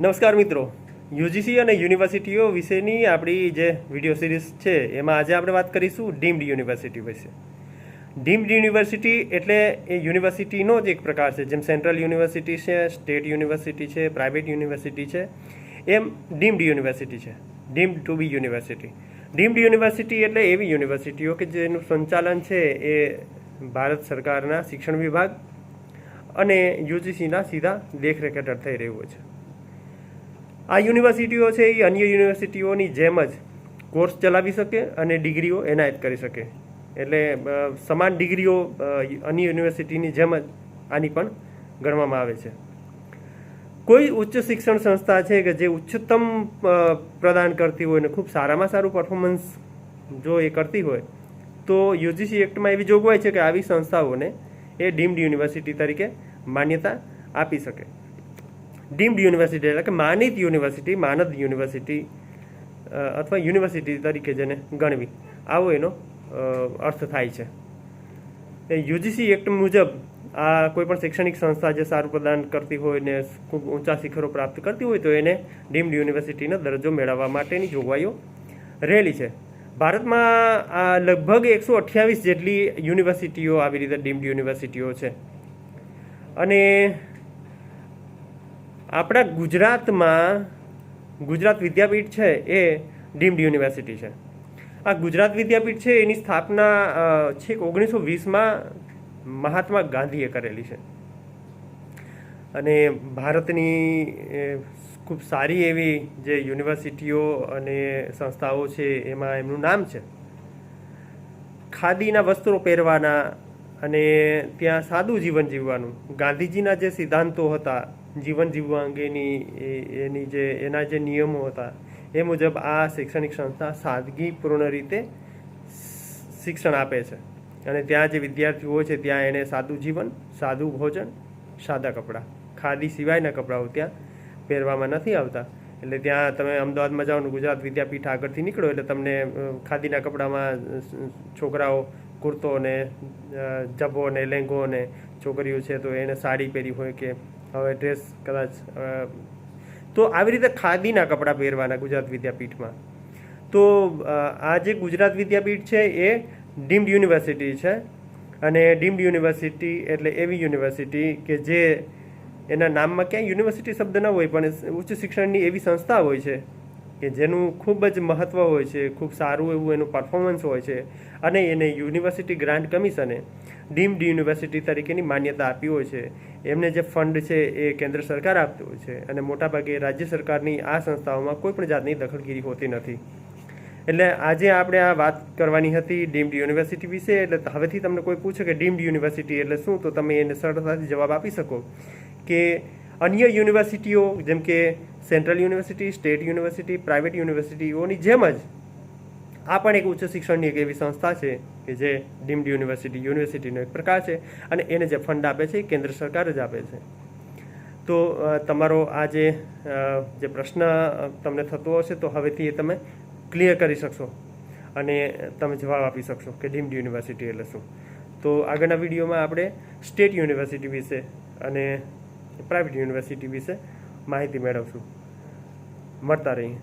નમસ્કાર મિત્રો. યુજીસી અને યુનિવર્સિટીઓ વિશેની આપણી જે વીડિયો સિરીઝ છે, એમાં આજે આપણે વાત કરીશું ડીમ્ડ યુનિવર્સિટી વિશે. ડીમ્ડ યુનિવર્સિટી એટલે એ યુનિવર્સિટીનો જ એક પ્રકાર છે, જેમ સેન્ટ્રલ યુનિવર્સિટી છે, સ્ટેટ યુનિવર્સિટી છે, પ્રાઇવેટ યુનિવર્સિટી છે, એમ ડીમ્ડ યુનિવર્સિટી છે, deemed to be university. Deemed university એટલે એવી યુનિવર્સિટીઓ કે જેનું સંચાલન છે એ ભારત સરકારના શિક્ષણ વિભાગ અને યુજીસીના સીધા દેખરેખ હેઠળ થઈ રહ્યું છે. આ યુનિવર્સિટીઓ છે એ અન્ય યુનિવર્સિટીઓની જેમ જ કોર્સ ચલાવી શકે અને ડિગ્રીઓ એનાયત કરી શકે. એટલે સમાન ડિગ્રીઓ અન્ય યુનિવર્સિટીની જેમ જ આની પણ ગણવામાં આવે છે. કોઈ ઉચ્ચ શિક્ષણ સંસ્થા છે કે જે ઉચ્ચતમ પ્રદાન કરતી હોય ને ખૂબ સારામાં સારું પરફોર્મન્સ જો એ કરતી હોય, તો યુજીસી એક્ટમાં એવી જોગવાઈ છે કે આવી સંસ્થાઓને એ ડીમ્ડ યુનિવર્સિટી તરીકે માન્યતા આપી શકે. ડીમ્ડ યુનિવર્સિટી એટલે કે માનિત યુનિવર્સિટી, માનદ યુનિવર્સિટી અથવા યુનિવર્સિટી તરીકે જેને ગણવી. આવો એનો અર્થ થાય છે. યુજીસી એક્ટ મુજબ આ કોઈપણ શૈક્ષણિક સંસ્થા જે સારું પ્રદાન કરતી હોય ને ખૂબ ઊંચા શિખરો પ્રાપ્ત કરતી હોય તો એને ડીમ્ડ યુનિવર્સિટીનો દરજ્જો મેળવવા માટેની જોગવાઈઓ રહેલી છે. ભારતમાં આ લગભગ એકસો અઠ્યાવીસ જેટલી યુનિવર્સિટીઓ આવી રીતે ડીમ્ડ યુનિવર્સિટીઓ છે. અને આપણા ગુજરાતમાં ગુજરાત વિદ્યાપીઠ છે એ ડીમ્ડ યુનિવર્સિટી છે. આ ગુજરાત વિદ્યાપીઠ છે એની સ્થાપના છેક ઓગણીસો વીસમાં મહાત્મા ગાંધીએ કરેલી છે. અને ભારતની ખૂબ સારી એવી જે યુનિવર્સિટીઓ અને સંસ્થાઓ છે એમાં એમનું નામ છે. ખાદીના વસ્ત્રો પહેરવાના અને ત્યાં સાદું જીવન જીવવાનું. ગાંધીજીના જે સિદ્ધાંતો હતા જીવન જીવવા અંગેની એની જે, એના જે નિયમો હતા, એ મુજબ આ શૈક્ષણિક સંસ્થા સાદગીપૂર્ણ રીતે શિક્ષણ આપે છે. અને ત્યાં જે વિદ્યાર્થીઓ છે, ત્યાં એને સાદું જીવન, સાદું ભોજન, સાદા કપડાં. ખાદી સિવાયના કપડાઓ ત્યાં પહેરવામાં નથી આવતા. એટલે ત્યાં તમે અમદાવાદમાં જાઓ ગુજરાત વિદ્યાપીઠ આગળથી નીકળો, એટલે તમને ખાદીના કપડામાં છોકરાઓ કુર્તો ને જબ્બો ને, લેંગો ને, છોકરીઓ છે, તો એને સાડી પહેરી હોય કે હવે ડ્રેસ કદાચ તો આવી રીતે ખાદીના કપડાં પહેરવાના ગુજરાત વિદ્યાપીઠમાં. તો આ જે ગુજરાત વિદ્યાપીઠ છે એ ડીમ્ડ યુનિવર્સિટી છે અને ડીમ્ડ યુનિવર્સિટી એટલે એવી યુનિવર્સિટી કે જે એના નામમાં ક્યાંય યુનિવર્સિટી શબ્દ ન હોય, પણ ઉચ્ચ શિક્ષણની એવી સંસ્થા હોય છે કે જેનું ખૂબ જ મહત્ત્વ હોય છે, ખૂબ સારું એવું એનું પરફોર્મન્સ હોય છે અને એને યુનિવર્સિટી ગ્રાન્ટ કમિશને ડીમ્ડ યુનિવર્સિટી તરીકેની માન્યતા આપી હોય છે. એમને જે ફંડ છે એ કેન્દ્ર સરકાર આપતી હોય છે અને મોટાભાગે રાજ્ય સરકારની આ સંસ્થાઓમાં કોઈ પણ જાતની દખલગીરી હોતી નથી. એટલે આજે આપણે આ વાત કરવાની હતી ડીમ્ડ યુનિવર્સિટી વિશે, એટલે હવેથી તમને કોઈ પૂછે કે ડીમ્ડ યુનિવર્સિટી એટલે શું, તો તમે એને સરળતાથી જવાબ આપી શકો કે અન્ય યુનિવર્સિટીઓ, જેમ કે central university, state university, private યુનિવર્સિટીઓની જેમ જ આ પણ એક ઉચ્ચ શિક્ષણની એક એવી સંસ્થા છે કે જે ડીમ્ડ યુનિવર્સિટી, યુનિવર્સિટીનો એક પ્રકાર છે અને એને જે ફંડ આપે છે એ કેન્દ્ર સરકાર જ આપે છે. તો તમારો આ જે પ્રશ્ન તમને થતો હશે તો હવેથી એ તમે ક્લિયર કરી શકશો અને તમે જવાબ આપી શકશો કે ડીમ્ડ યુનિવર્સિટી એટલે શું. તો આગળના વિડીયોમાં આપણે સ્ટેટ યુનિવર્સિટી વિશે અને પ્રાઇવેટ યુનિવર્સિટી વિશે માહિતી મેળવશું. મળતા રહીએ.